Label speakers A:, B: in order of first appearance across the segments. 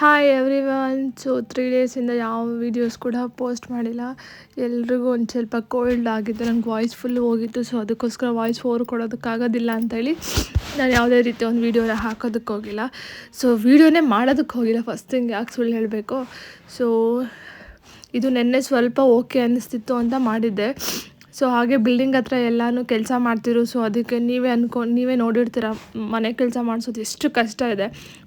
A: Hi everyone so three ಡೇಸಿಂದ ಯಾವ videos ಕೂಡ ಪೋಸ್ಟ್ ಮಾಡಿಲ್ಲ. ಎಲ್ರಿಗೂ ಒಂದು ಸ್ವಲ್ಪ ಕೋಲ್ಡ್ ಆಗಿತ್ತು. ನಂಗೆ ವಾಯ್ಸ್ ಫುಲ್ ಹೋಗಿತ್ತು. ಸೊ ಅದಕ್ಕೋಸ್ಕರ ವಾಯ್ಸ್ ಓವರ್ ಕೊಡೋದಕ್ಕಾಗೋದಿಲ್ಲ ಅಂತೇಳಿ ನಾನು ಯಾವುದೇ ರೀತಿ ಒಂದು ವೀಡಿಯೋನ ಹಾಕೋದಕ್ಕೆ ಹೋಗಿಲ್ಲ. ಸೊ ವೀಡಿಯೋನೇ ಮಾಡೋದಕ್ಕೆ ಹೋಗಿಲ್ಲ. ಫಸ್ಟ್ ಥಿಂಗ್ ಯಾಕೆ ಸುಳ್ಳು ಹೇಳಬೇಕು? ಸೊ ಇದು ನೆನ್ನೆ ಸ್ವಲ್ಪ ಓಕೆ ಅನ್ನಿಸ್ತಿತ್ತು ಅಂತ ಮಾಡಿದ್ದೆ. ಸೊ ಹಾಗೆ ಬಿಲ್ಡಿಂಗ್ ಹತ್ರ ಎಲ್ಲಾನು ಕೆಲಸ ಮಾಡ್ತಿರು. ಸೊ ಅದಕ್ಕೆ ನೀವೇ ಅನ್ಕೊಂಡು ನೀವೇ ನೋಡಿರ್ತೀರ, ಮನೆ ಕೆಲಸ ಮಾಡಿಸೋದು ಎಷ್ಟು ಕಷ್ಟ ಇದೆ.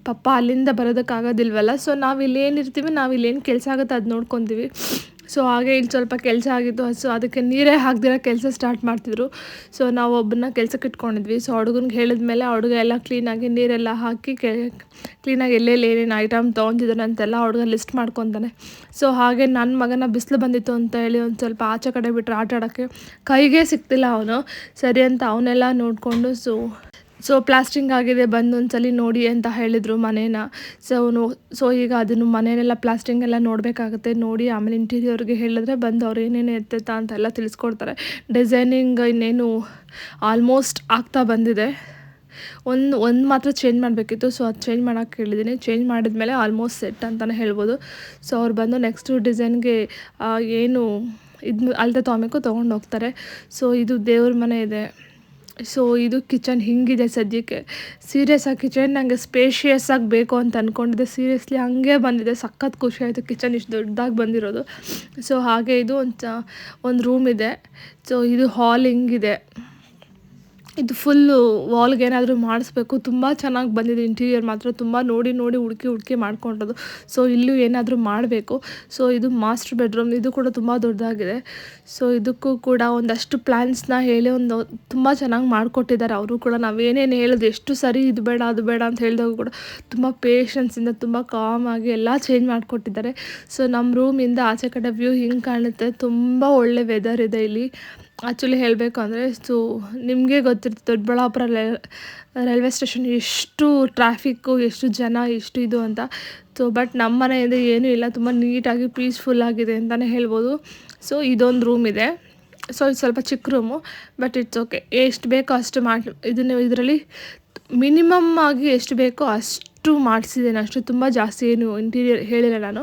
A: ಪಪ್ಪ ಅಲ್ಲಿಂದ ಬರೋದಕ್ಕಾಗೋದಿಲ್ವಲ್ಲ? ಸೊ ನಾವು ಇಲ್ಲಿ ಏನಿರ್ತೀವಿ ನಾವು ಇಲ್ಲಿ ಏನು ಕೆಲಸ ಆಗುತ್ತೆ ಅದು ನೋಡ್ಕೊತೀವಿ. ಸೊ ಹಾಗೆ ಇಲ್ಲಿ ಸ್ವಲ್ಪ ಕೆಲಸ ಆಗಿತ್ತು ಸೊ ಅದಕ್ಕೆ ನೀರೇ ಹಾಕ್ದಿರೋ ಕೆಲಸ ಸ್ಟಾರ್ಟ್ ಮಾಡ್ತಿದ್ರು. ಸೊ ನಾವು ಒಬ್ಬನ ಕೆಲ್ಸಕ್ಕೆ ಇಟ್ಕೊಂಡಿದ್ವಿ. ಸೊ ಹುಡುಗನ್ಗೆ ಹೇಳಿದ್ಮೇಲೆ ಹುಡುಗ ಎಲ್ಲ ಕ್ಲೀನಾಗಿ ನೀರೆಲ್ಲ ಹಾಕಿ ಕೆ ಕ್ಲೀನಾಗಿ ಎಲ್ಲೆಲ್ಲಿ ಏನೇನು ಐಟಮ್ ತೊಗೊಂಡಿದ್ದಾರೆ ಅಂತೆಲ್ಲ ಹುಡುಗ ಲಿಸ್ಟ್ ಮಾಡ್ಕೊತಾನೆ. ಸೊ ಹಾಗೆ ನನ್ನ ಮಗನ ಬಿಸಿಲು ಬಂದಿತ್ತು ಅಂತ ಹೇಳಿ ಒಂದು ಸ್ವಲ್ಪ ಆಚೆ ಕಡೆ ಬಿಟ್ಟರೆ ಆಟ ಆಡೋಕ್ಕೆ ಕೈಗೆ ಸಿಗ್ತಿಲ್ಲ ಅವನು. ಸರಿ ಅಂತ ಅವನ್ನೆಲ್ಲ ನೋಡಿಕೊಂಡು, ಸೊ ಸೊ ಪ್ಲಾಸ್ಟಿಂಗ್ ಆಗಿದೆ, ಬಂದು ಒಂದ್ಸಲಿ ನೋಡಿ ಅಂತ ಹೇಳಿದರು ಮನೇನ. ಸೊ ಅವನು ಸೊ ಈಗ ಅದನ್ನು ಮನೇನೆಲ್ಲ ಪ್ಲಾಸ್ಟಿಂಗ್ ಎಲ್ಲ ನೋಡಬೇಕಾಗುತ್ತೆ. ನೋಡಿ, ಆಮೇಲೆ ಇಂಟೀರಿಯರ್ಗೆ ಹೇಳಿದ್ರೆ ಬಂದು ಅವ್ರು ಏನೇನು ಎತ್ತೈತ ಅಂತೆಲ್ಲ ತಿಳಿಸ್ಕೊಡ್ತಾರೆ. ಡಿಸೈನಿಂಗ್ ಇನ್ನೇನು ಆಲ್ಮೋಸ್ಟ್ ಆಗ್ತಾ ಬಂದಿದೆ. ಒಂದು ಒಂದು ಮಾತ್ರ ಚೇಂಜ್ ಮಾಡಬೇಕಿತ್ತು. ಸೊ ಅದು ಚೇಂಜ್ ಮಾಡೋಕ್ಕೆ ಹೇಳಿದ್ದೀನಿ ಚೇಂಜ್ ಮಾಡಿದ್ಮೇಲೆ ಆಲ್ಮೋಸ್ಟ್ ಸೆಟ್ ಅಂತಲೇ ಹೇಳ್ಬೋದು. ಸೊ ಅವ್ರು ಬಂದು ನೆಕ್ಸ್ಟು ಡಿಸೈನ್ಗೆ ಏನು ಇದು ಅಳತೆ ತೊಗೊಬೇಕು, ತೊಗೊಂಡು ಹೋಗ್ತಾರೆ. ಸೊ ಇದು ದೇವ್ರ ಮನೆ ಇದೆ. ಸೊ ಇದು ಕಿಚನ್ ಹಿಂಗಿದೆ ಸದ್ಯಕ್ಕೆ. ಸೀರಿಯಸ್ ಆಗಿ ಕಿಚನ್ ನನಗೆ ಸ್ಪೇಷಿಯಸ್ ಆಗಿ ಬೇಕು ಅಂತ ಅಂದ್ಕೊಂಡಿದ್ದೆ ಸೀರಿಯಸ್ಲಿ ಹಂಗೆ ಬಂದಿದೆ. ಸಖತ್ ಖುಷಿ ಆಯಿತು. ಕಿಚನ್ ಇಷ್ಟು ದೊಡ್ಡದಾಗಿ ಬಂದಿರೋದು. ಸೊ ಹಾಗೆ ಇದು ಒಂದು ಒಂದು ರೂಮ್ ಇದೆ. ಸೊ ಇದು ಹಾಲ್ ಹಿಂಗಿದೆ. ಇದು ಫುಲ್ಲು ವಾಲ್ಗೆ ಏನಾದರೂ ಮಾಡಿಸ್ಬೇಕು. ತುಂಬ ಚೆನ್ನಾಗಿ ಬಂದಿದೆ ಇಂಟೀರಿಯರ್ ಮಾತ್ರ. ತುಂಬ ನೋಡಿ ನೋಡಿ ಹುಡುಕಿ ಹುಡುಕಿ ಮಾಡ್ಕೊಂಡಿರೋದು. ಸೊ ಇಲ್ಲೂ ಏನಾದರೂ ಮಾಡಬೇಕು. ಸೊ ಇದು ಮಾಸ್ಟರ್ ಬೆಡ್ರೂಮ್ ಇದು ಕೂಡ ತುಂಬ ದೊಡ್ಡದಾಗಿದೆ. ಸೊ ಇದಕ್ಕೂ ಕೂಡ ಒಂದಷ್ಟು ಪ್ಲ್ಯಾನ್ಸ್ನ ಹೇಳಿ ಒಂದು ತುಂಬ ಚೆನ್ನಾಗಿ ಮಾಡಿಕೊಟ್ಟಿದ್ದಾರೆ ಅವರು ಕೂಡ. ನಾವೇನೇನು ಹೇಳೋದು ಎಷ್ಟು ಸರಿ ಇದು ಬೇಡ, ಅದು ಬೇಡ ಅಂತ ಹೇಳಿದಾಗ ಕೂಡ ತುಂಬ ಪೇಷನ್ಸಿಂದ ತುಂಬ ಕಾಮಾಗಿ ಎಲ್ಲ ಚೇಂಜ್ ಮಾಡಿಕೊಟ್ಟಿದ್ದಾರೆ. ಸೊ ನಮ್ಮ ರೂಮಿಂದ ಆಚೆ ಕಡೆ ವ್ಯೂ ಹಿಂಗೆ ಕಾಣುತ್ತೆ. ತುಂಬ ಒಳ್ಳೆ ವೆದರ್ ಇದೆ ಇಲ್ಲಿ. ಆ್ಯಕ್ಚುಲಿ ಹೇಳಬೇಕು ಅಂದರೆ, ಸೊ, ನಿಮಗೆ ಗೊತ್ತಿರುತ್ತೆ ದೊಡ್ಡಬಳ್ಳಾಪುರ ರೈಲ್ವೆ ಸ್ಟೇಷನ್ ಎಷ್ಟು ಟ್ರಾಫಿಕ್ಕು, ಎಷ್ಟು ಜನ, ಎಷ್ಟು ಇದು ಅಂತ. ಸೊ, ಬಟ್ ನಮ್ಮ ಮನೆಯಿಂದ ಏನೂ ಇಲ್ಲ. ತುಂಬ ನೀಟಾಗಿ ಪೀಸ್ಫುಲ್ ಆಗಿದೆ ಅಂತಲೇ ಹೇಳ್ಬೋದು. ಸೊ, ಇದೊಂದು ರೂಮ್ ಇದೆ. ಸೊ, ಇದು ಸ್ವಲ್ಪ ಚಿಕ್ಕ ರೂಮು ಬಟ್ ಇಟ್ಸ್ ಓಕೆ ಎಷ್ಟು ಬೇಕೋ ಅಷ್ಟು ಮಾಡಿ, ಇದನ್ನು, ಇದರಲ್ಲಿ ಮಿನಿಮಮ್ ಆಗಿ ಎಷ್ಟು ಬೇಕೋ ಅಷ್ಟು ಮಾಡಿಸಿದ್ದೇನೆ, ಅಷ್ಟು ತುಂಬ ಜಾಸ್ತಿ ಏನು ಇಂಟೀರಿಯರ್ ಹೇಳಿಲ್ಲ ನಾನು.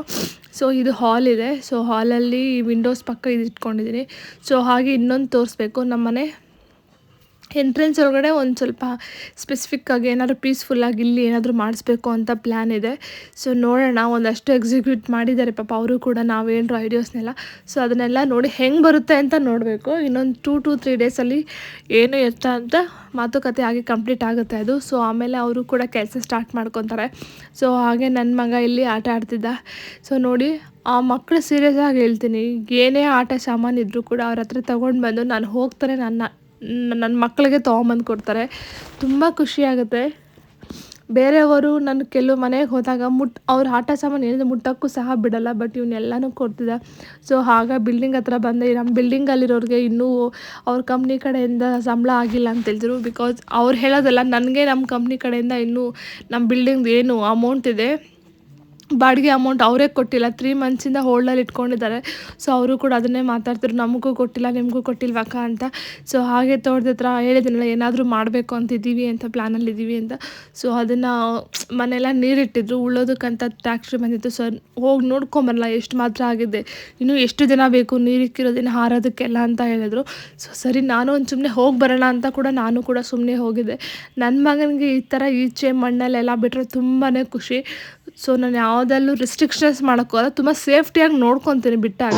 A: ಸೊ ಇದು ಹಾಲ್ ಇದೆ. ಸೊ ಹಾಲಲ್ಲಿ ವಿಂಡೋಸ್ ಪಕ್ಕ ಇದು ಇಟ್ಕೊಂಡಿದ್ದೀನಿ ಸೊ ಹಾಗೆ ಇನ್ನೊಂದು ತೋರಿಸ್ಬೇಕು. ನಮ್ಮ ಮನೆ ಎಂಟ್ರೆನ್ಸ್ ಒಳಗಡೆ ಒಂದು ಸ್ವಲ್ಪ ಸ್ಪೆಸಿಫಿಕ್ಕಾಗಿ ಏನಾದರೂ ಪೀಸ್ಫುಲ್ಲಾಗಿ ಇಲ್ಲಿ ಏನಾದರೂ ಮಾಡಿಸ್ಬೇಕು ಅಂತ ಪ್ಲ್ಯಾನ್ ಇದೆ. ಸೊ ನೋಡೋಣ, ಒಂದಷ್ಟು ಎಕ್ಸಿಕ್ಯೂಟ್ ಮಾಡಿದ್ದಾರೆ. ಪಾಪ ಅವರು ಕೂಡ ನಾವೇನರು ಐಡಿಯಾಸ್ನೆಲ್ಲ ಸೊ ಅದನ್ನೆಲ್ಲ ನೋಡಿ ಹೆಂಗೆ ಬರುತ್ತೆ ಅಂತ ನೋಡಬೇಕು. ಇನ್ನೊಂದು ಟೂ ಟು ತ್ರೀ ಡೇಸಲ್ಲಿ ಏನು ಎತ್ತ ಅಂತ ಮಾತುಕತೆ ಆಗಿ ಕಂಪ್ಲೀಟ್ ಆಗುತ್ತೆ ಅದು. ಸೊ ಆಮೇಲೆ ಅವರು ಕೂಡ ಕೆಲಸ ಸ್ಟಾರ್ಟ್ ಮಾಡ್ಕೊತಾರೆ. ಸೊ ಹಾಗೆ ನನ್ನ ಮಗ ಇಲ್ಲಿ ಆಟ ಆಡ್ತಿದ್ದ. ಸೊ ನೋಡಿ ಆ ಮಕ್ಕಳು ಸೀರಿಯಸ್ ಆಗಿ ಹೇಳ್ತೀನಿ. ಏನೇ ಆಟ ಸಾಮಾನು ಇದ್ದರೂ ಕೂಡ ಅವ್ರ ಹತ್ರ ತೊಗೊಂಡು ಬಂದು ನಾನು ಹೋಗ್ತಾರೆ ನನ್ನ ನನ್ನ ಮಕ್ಕಳಿಗೆ ತೊಗೊಂಬಂದು ಕೊಡ್ತಾರೆ. ತುಂಬ ಖುಷಿಯಾಗುತ್ತೆ ಬೇರೆಯವರು ನಾನು ಕೆಲವು ಮನೆಗೆ ಹೋದಾಗ ಮುಟ್ ಅವ್ರ ಆಟ ಸಾಮಾನು ಏನಿದೆ ಮುಟ್ಟೋಕ್ಕೂ ಸಹ ಬಿಡಲ್ಲ, ಬಟ್ ಇವನ್ನೆಲ್ಲನೂ ಕೊಡ್ತಿದ್ದ. ಸೊ, ಆಗ ಬಿಲ್ಡಿಂಗ್ ಹತ್ರ ಬಂದೆ. ನಮ್ಮ ಬಿಲ್ಡಿಂಗಲ್ಲಿರೋರಿಗೆ ಇನ್ನೂ ಅವ್ರ ಕಂಪ್ನಿ ಕಡೆಯಿಂದ ಸಂಬಳ ಆಗಿಲ್ಲ ಅಂತ ಹೇಳಿದ್ರು. ಬಿಕಾಸ್ ಅವ್ರು ಹೇಳೋದಲ್ಲ, ನನಗೆ ನಮ್ಮ ಕಂಪ್ನಿ ಕಡೆಯಿಂದ ಇನ್ನೂ ನಮ್ಮ ಬಿಲ್ಡಿಂಗ್ದು ಏನು ಅಮೌಂಟ್ ಇದೆ. ಬಾಡಿಗೆ ಅಮೌಂಟ್ ಅವರೇ ಕೊಟ್ಟಿಲ್ಲ. ತ್ರೀ ಮಂತ್ಸಿಂದ ಹೋಲ್ಡಲ್ಲಿ ಇಟ್ಕೊಂಡಿದ್ದಾರೆ. ಸೊ ಅವರು ಕೂಡ ಅದನ್ನೇ ಮಾತಾಡ್ತಿದ್ರು. ನಮಗೂ ಕೊಟ್ಟಿಲ್ಲ, ನಿಮಗೂ ಕೊಟ್ಟಿಲ್ವಕ್ಕ ಅಂತ. ಸೊ ಹಾಗೆ ತೋಟದ ಹತ್ರ ಹೇಳಿದ್ದೀನಲ್ಲ ಏನಾದರೂ ಮಾಡಬೇಕು ಅಂತಿದ್ದೀವಿ ಅಂತ ಪ್ಲ್ಯಾನಲ್ಲಿದ್ದೀವಿ ಅಂತ. ಸೊ ಅದನ್ನು ಮನೆಯೆಲ್ಲ ನೀರಿಟ್ಟಿದ್ರು. ಉಳೋದಕ್ಕಂತ ಟ್ಯಾಕ್ಟ್ರಿ ಬಂದಿತ್ತು ಸೊ ಹೋಗಿ ನೋಡ್ಕೊಂಬರಲ್ಲ, ಎಷ್ಟು ಮಾತ್ರ ಆಗಿದೆ. ಇನ್ನೂ ಎಷ್ಟು ದಿನ ಬೇಕು ನೀರಿಕ್ಕಿರೋದಿನ ಹಾರೋದಕ್ಕೆಲ್ಲ ಅಂತ ಹೇಳಿದ್ರು. ಸೊ ಸರಿ, ನಾನು ಒಂದು ಸುಮ್ಮನೆ ಹೋಗಿ ಬರೋಣ ಅಂತ ಕೂಡ ನಾನು ಕೂಡ ಸುಮ್ಮನೆ ಹೋಗಿದ್ದೆ. ನನ್ನ ಮಗನಿಗೆ ಈ ಥರ ಈಚೆ ಮಣ್ಣಲ್ಲೆಲ್ಲ ಬಿಟ್ಟರೆ ತುಂಬಾ ಖುಷಿ. ಸೊ ನಾನು ಯಾವುದಲ್ಲೂ ರಿಸ್ಟ್ರಿಕ್ಷನ್ಸ್ ಮಾಡೋಕ್ಕೋಲ್ಲ ತುಂಬ ಸೇಫ್ಟಿಯಾಗಿ ನೋಡ್ಕೊತೀನಿ ಬಿಟ್ಟಾಗ.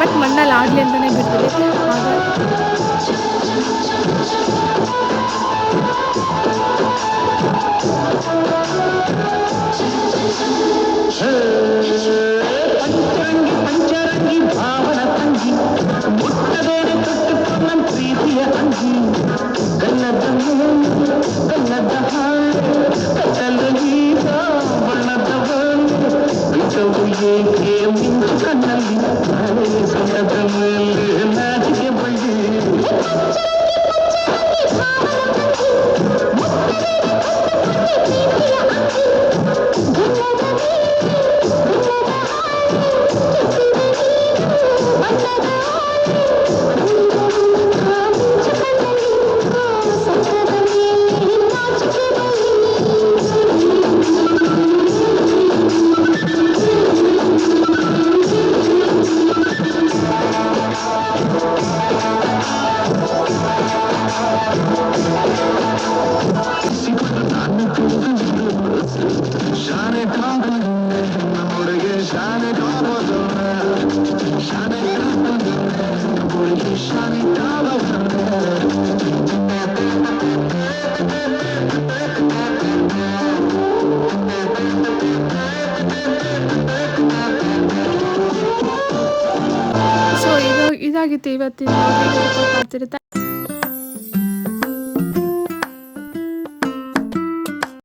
A: ಬಟ್ ಮಣ್ಣಲ್ಲಿ ಆಡಲಿ ಅಂತಲೇ ಬಿಡ್ತೀನಿ.
B: ಪಂಚರಂಗಿ
A: Let's go! ಇದಾಗಿತ್ತು ಇವತ್ತಿನ